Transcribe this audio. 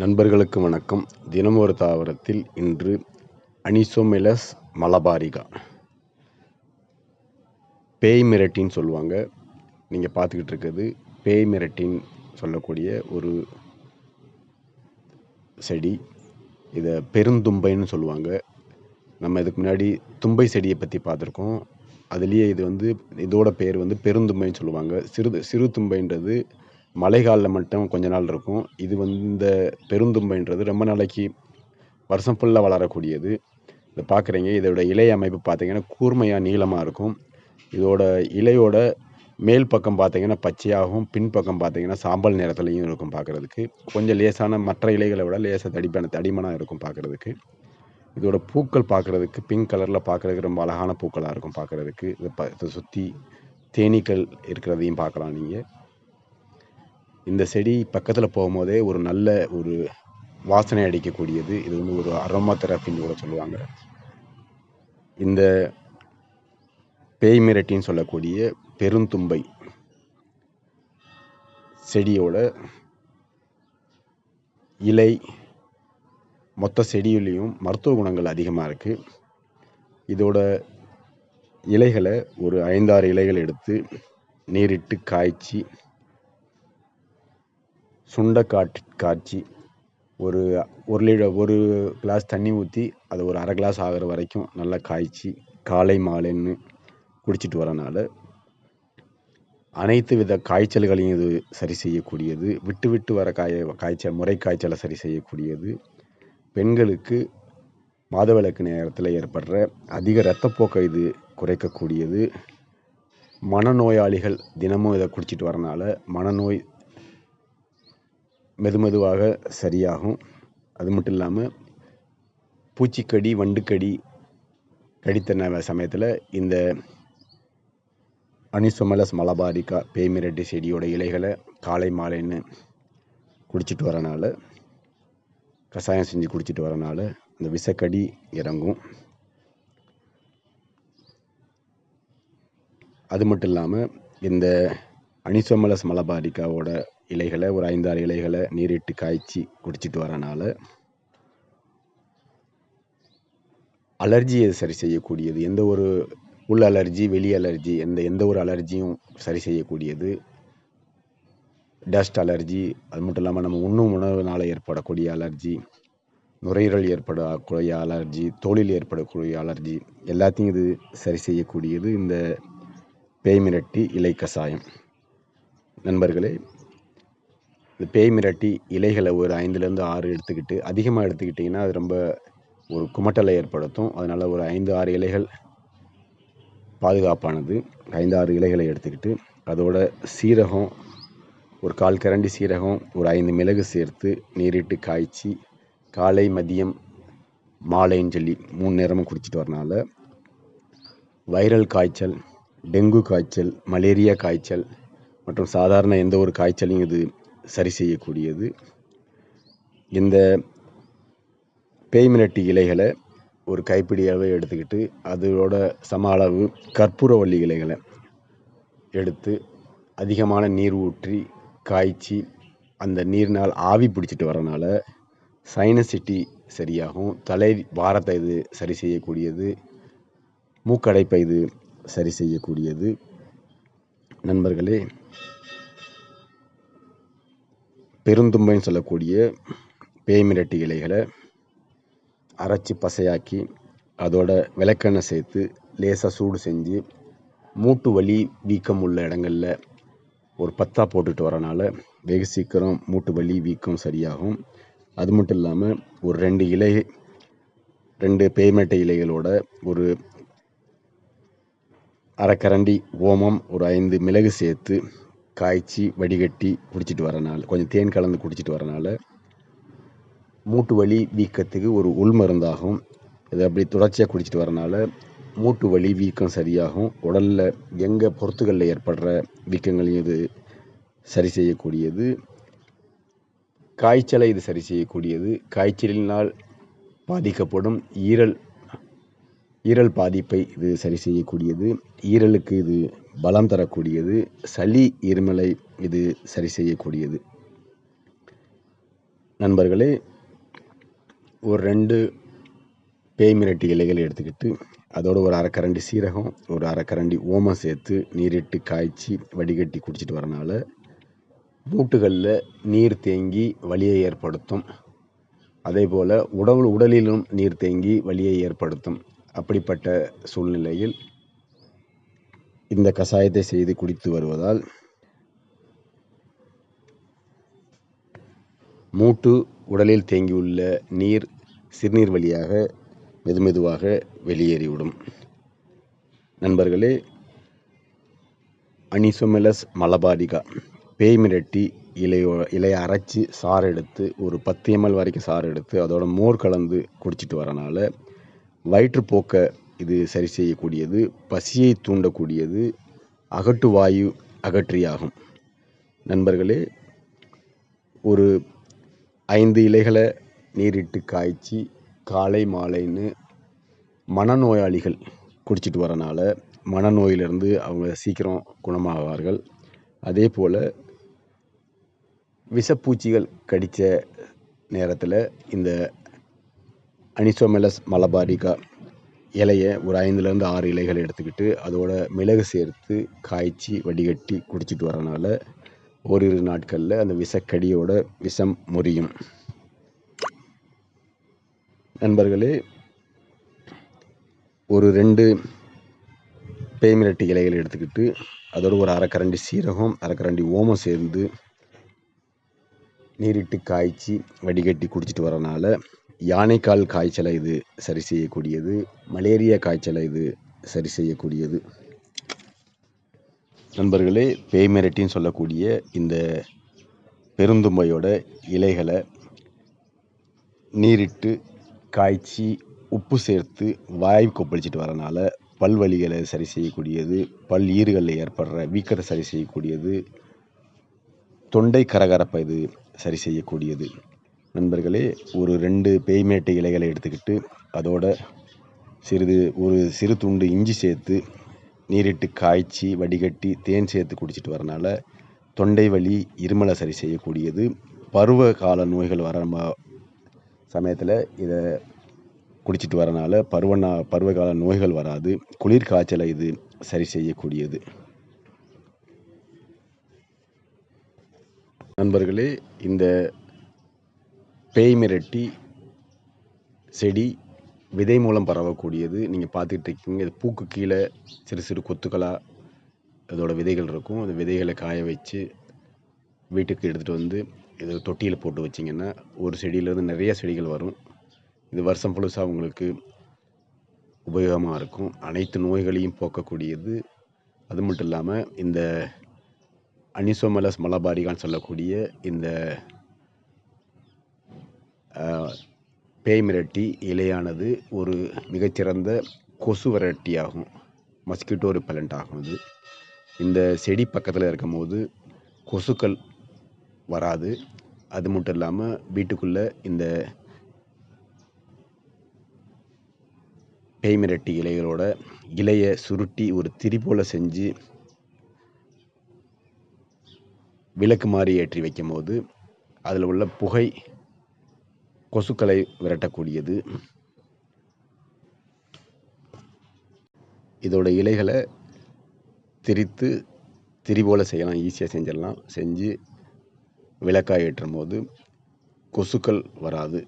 நண்பர்களுக்கு வணக்கம். தினம் ஒரு தாவரத்தில் இன்று அனிசோமெலஸ் மலபாரிகா. பேய் மிரட்டின்னு சொல்லுவாங்க. நீங்கள் பார்த்துக்கிட்டு இருக்கிறது பேய் மிரட்டின்னு சொல்லக்கூடிய ஒரு செடி. இதை பெருந்தும்பைன்னு சொல்லுவாங்க. நம்ம இதுக்கு முன்னாடி தும்பை செடியை பற்றி பார்த்துருக்கோம். அதுலேயே இது வந்து இதோட பேர் வந்து பெருந்தும்பைன்னு சொல்லுவாங்க. சிறு சிறு தும்பைன்றது மழைக்காலில் மட்டும் கொஞ்ச நாள் இருக்கும். இது வந்து இந்த பெருந்தும்பைன்றது ரொம்ப நாளைக்கு வருஷம் ஃபுல்லாக வளரக்கூடியது. இதை பார்க்குறீங்க. இதோட இலை அமைப்பு பார்த்தீங்கன்னா கூர்மையாக நீளமாக இருக்கும். இதோட இலையோட மேல் பக்கம் பார்த்தீங்கன்னா பச்சையாகவும் பின்பக்கம் பார்த்தீங்கன்னா சாம்பல் நிறத்துலையும் இருக்கும் பார்க்குறதுக்கு. கொஞ்சம் லேசான மற்ற இலைகளை விட லேசாக தடிப்பான தடிமனாக இருக்கும் பார்க்குறதுக்கு. இதோட பூக்கள் பார்க்குறதுக்கு பிங்க் கலரில் பார்க்குறதுக்கு ரொம்ப அழகான பூக்களாக இருக்கும் பார்க்குறதுக்கு. இதை ப இதை சுற்றி தேனீக்கள் இருக்கிறதையும் பார்க்கலாம் நீங்கள் இந்த செடி பக்கத்தில் போகும்போதே ஒரு நல்ல ஒரு வாசனை அடிக்கக்கூடியது. இது வந்து ஒரு அரோமா தெரப்பின்னு கூட சொல்லுவாங்க. இந்த பேய் மிரட்டின்னு சொல்லக்கூடிய பெருந்தும்பை செடியோட இலை மொத்த செடியிலையும் மருத்துவ குணங்கள் அதிகமாக இருக்குது இதோட இலைகளை ஒரு ஐந்தாறு இலைகள் எடுத்து நீரிட்டு காய்ச்சி சுண்டக்காட் காய்ச்சி ஒரு ஒரு லிட்டர் ஒரு கிளாஸ் தண்ணி ஊற்றி அதை ஒரு அரை கிளாஸ் ஆகிற வரைக்கும் நல்லா காய்ச்சி காலை மாலைன்னு குடிச்சிட்டு வரனால அனைத்து வித காய்ச்சல்களையும் இது சரி செய்யக்கூடியது. விட்டு விட்டு வர காய காய்ச்சல் முறை காய்ச்சலை சரி செய்யக்கூடியது. பெண்களுக்கு மாதவிளக்கு நேரத்தில் ஏற்படுற அதிக இரத்தப்போக்கை இது குறைக்கக்கூடியது. மனநோயாளிகள் தினமும் இதை குடிச்சிட்டு வரனால மனநோய் மெதுமெதுவாக சரியாகும். அது மட்டும் இல்லாமல் பூச்சிக்கடி வண்டுக்கடி கடித்த சமயத்தில் இந்த அனிசோமலஸ் மலபாரிக்கா பேய்மிரட்டி செடியோட இலைகளை காலை மாலைன்னு குடிச்சிட்டு வரனால கஷாயம் செஞ்சு குடிச்சிட்டு வரனால அந்த விஷக்கடி இறங்கும். அது மட்டும் இல்லாமல் இந்த அனிசோமலஸ் மலபாரிக்காவோட இலைகளை ஒரு ஐந்தாறு இலைகளை நீரிட்டு காய்ச்சி குடிச்சிட்டு வரனால அலர்ஜியை சரி செய்யக்கூடியது எந்த ஒரு உள் அலர்ஜி வெளி அலர்ஜி எந்த எந்த ஒரு அலர்ஜியும் சரி செய்யக்கூடியது. டஸ்ட் அலர்ஜி அது மட்டும் இல்லாமல் நம்ம உண்ணும் உணவுனால் ஏற்படக்கூடிய அலர்ஜி நுரையீரல் ஏற்படக்கூடிய அலர்ஜி தோலில் ஏற்படக்கூடிய அலர்ஜி எல்லாத்தையும் இது சரி செய்யக்கூடியது. இந்த பேய்மிரட்டி இலை கஷாயம் நண்பர்களே இந்த பேய் மிரட்டி இலைகளை ஒரு ஐந்துலேருந்து ஆறு எடுத்துக்கிட்டு அதிகமாக எடுத்துக்கிட்டிங்கன்னா அது ரொம்ப ஒரு குமட்டலை ஏற்படுத்தும். அதனால் ஒரு ஐந்து ஆறு இலைகள் பாதுகாப்பானது. ஐந்து ஆறு இலைகளை எடுத்துக்கிட்டு அதோட சீரகம் ஒரு கால் கரண்டி சீரகம் ஒரு ஐந்து மிளகு சேர்த்து நீரிட்டு காய்ச்சி காலை மதியம் மாலைன்னு சொல்லி மூணு நேரமும் குடிச்சிட்டு வரனால வைரல் காய்ச்சல் டெங்கு காய்ச்சல் மலேரியா காய்ச்சல் மற்றும் சாதாரண எந்த ஒரு காய்ச்சலையும் இது சரி செய்யக்கூடியது. இந்த பேய்மிரட்டி இலைகளை ஒரு கைப்பிடியாகவே எடுத்துக்கிட்டு அதோட சம அளவு கற்பூரவள்ளி இலைகளை எடுத்து அதிகமான நீர் ஊற்றி காய்ச்சி அந்த நீர்னால் ஆவி பிடிச்சிட்டு வரனால சைனசிட்டி சரியாகும். தலை வாரத்தை இது சரி செய்யக்கூடியது. மூக்கடைப்பை இது சரி செய்யக்கூடியது. நண்பர்களே பெருந்தும்பைன்னு சொல்லக்கூடிய பேய்மிரட்டி இலைகளை அரைச்சி பசையாக்கி அதோட விளக்கெண்ணெய் சேர்த்து லேசாக சூடு செஞ்சு மூட்டு வலி வீக்கம் உள்ள இடங்களில் ஒரு பத்தா போட்டுட்டு வரனால வெகு சீக்கிரம் மூட்டு வலி வீக்கம் சரியாகும். அது மட்டும் இல்லாமல் ஒரு ரெண்டு இலை ரெண்டு பேய்மட்டை இலைகளோட ஒரு அரைக்கரண்டி ஓமம் ஒரு ஐந்து மிளகு சேர்த்து காய்ச்சி வடிகட்டி குடிச்சிட்டு வரனால கொஞ்சம் தேன் கலந்து குடிச்சிட்டு வரனால மூட்டு வலி வீக்கத்துக்கு ஒரு உள் மருந்தாகும். இதை அப்படி தொடர்ச்சியாக குடிச்சிட்டு வரனால மூட்டு வலி வீக்கம் சரியாகும். உடலில் எங்கே பொறுத்துகளில் ஏற்படுற வீக்கங்களையும் இது சரி செய்யக்கூடியது. காய்ச்சலை இது சரி செய்யக்கூடியது. காய்ச்சலினால் பாதிக்கப்படும் ஈரல் ஈரல் பாதிப்பை இது சரி செய்யக்கூடியது. ஈரலுக்கு இது பலம் தரக்கூடியது சளி இருமலை இது சரி செய்யக்கூடியது. நண்பர்களே ஒரு ரெண்டு பேய் மிரட்டி இலைகளை எடுத்துக்கிட்டு அதோடு ஒரு அரைக்கரண்டி சீரகம் ஒரு அரைக்கரண்டி ஓமம் சேர்த்து நீரிட்டு காய்ச்சி வடிகட்டி குடிச்சிட்டு வரனால மூட்டுகளில் நீர் தேங்கி வலியை ஏற்படுத்தும். அதே போல் உடல் உடலிலும் நீர் தேங்கி வலியை ஏற்படுத்தும். அப்படிப்பட்ட சூழ்நிலையில் இந்த கஷாயத்தை செய்து குடித்து வருவதால் மூட்டு உடலில் தேங்கியுள்ள நீர் சிறுநீர் வழியாக மெதுமெதுவாக வெளியேறிவிடும். நண்பர்களே அனிசோமெலஸ் மலபாரிகா பேய் மிரட்டி இலையோ இலையை அரைச்சி சாறு எடுத்து ஒரு பத்து எம்எல் வரைக்கும் சாறு எடுத்து அதோட மோர் கலந்து குடிச்சிட்டு வரனால வயிற்றுப்போக்கை இது சரி செய்யக்கூடியது பசியை தூண்டக்கூடியது அகட்டு வாயு அகற்றியாகும். நண்பர்களே ஒரு ஐந்து இலைகளை நீரிட்டு காய்ச்சி காலை மாலைன்னு மனநோயாளிகள் குடிச்சிட்டு வரனால மனநோயிலிருந்து அவங்க சீக்கிரம் குணமாவார்கள். அதே போல் விஷப்பூச்சிகள் கடித்த நேரத்தில் இந்த அனிசோமெலஸ் மலபாரிகா இலையை ஒரு ஐந்துலேருந்து ஆறு இலைகளை எடுத்துக்கிட்டு அதோட மிளகு சேர்த்து காய்ச்சி வடிகட்டி குடிச்சிட்டு வரனால ஓரிரு நாட்களில் அந்த விஷக்கடியோட விஷம் முறியும். நண்பர்களே ஒரு ரெண்டு பேய்மிரட்டி இலைகள் எடுத்துக்கிட்டு அதோடு ஒரு அரைக்கரண்டி சீரகம் அரைக்கரண்டி ஓமம் சேர்ந்து நீரிட்டு காய்ச்சி வடிகட்டி குடிச்சிட்டு வரனால யானைக்கால் காய்ச்சலை இது சரி செய்யக்கூடியது மலேரியா காய்ச்சலை இது சரி செய்யக்கூடியது. நண்பர்களே பேய்மிரட்டின்னு சொல்லக்கூடிய இந்த பெருந்தும்பையோட இலைகளை நீரிட்டு காய்ச்சி உப்பு சேர்த்து வாய் கொப்பளிச்சிட்டு வரனால பல்வலிகளை சரி செய்யக்கூடியது பல் ஈறுகளில் ஏற்படுற வீக்கத்தை சரி செய்யக்கூடியது தொண்டை கரகரப்பை இது சரி செய்யக்கூடியது. நண்பர்களே ஒரு ரெண்டு பேய்மேட்டை இலைகளை எடுத்துக்கிட்டு அதோட சிறிது ஒரு சிறு துண்டு இஞ்சி சேர்த்து நீரிட்டு காய்ச்சி வடிகட்டி தேன் சேர்த்து குடிச்சிட்டு வரனால தொண்டை வலி இருமலை சரி செய்யக்கூடியது. பருவ கால நோய்கள் வர சமயத்தில் இதை குடிச்சிட்டு வரனால பருவ பருவகால நோய்கள் வராது. குளிர் காய்ச்சலை இது சரி செய்யக்கூடியது. நண்பர்களே இந்த பேய் மிரட்டி செடி விதை மூலம் பரவக்கூடியது. நீங்கள் பார்த்துக்கிட்டு இருக்கீங்க. இது பூக்கு கீழே சிறு சிறு கொத்துக்களாக இதோட விதைகள் இருக்கும். அந்த விதைகளை காய வச்சு வீட்டுக்கு எடுத்துகிட்டு வந்து இது தொட்டியில் போட்டு வச்சிங்கன்னா ஒரு செடியிலேருந்து நிறைய செடிகள் வரும். இது வருஷம் புழுசாக உங்களுக்கு உபயோகமாக இருக்கும். அனைத்து நோய்களையும் போக்கக்கூடியது. அது மட்டும் இல்லாமல் இந்த அனிசோமலஸ் மலபாரிகான்னு சொல்லக்கூடிய இந்த பேய் மிரட்டி இலையானது ஒரு மிகச்சிறந்த கொசு வரட்டியாகும். மஸ்கிட்டோ ரிப்பலண்ட் ஆகும் இது. இந்த செடி பக்கத்தில் இருக்கும் போது கொசுக்கள் வராது. அது மட்டும் இல்லாமல் வீட்டுக்குள்ளே இந்த பேய் மிரட்டி இலைகளோட இலையை சுருட்டி ஒரு திரி போல் செஞ்சு விளக்கு மாதிரி ஏற்றி வைக்கும் போது அதில் உள்ள புகை கொசுக்களை விரட்டக்கூடியது. இதோட இலைகளை திரித்து திரி போல் செய்யலாம். ஈஸியாக செஞ்சிடலாம். செஞ்சு விளக்காய் ஏற்றும் போது கொசுக்கள் வராது.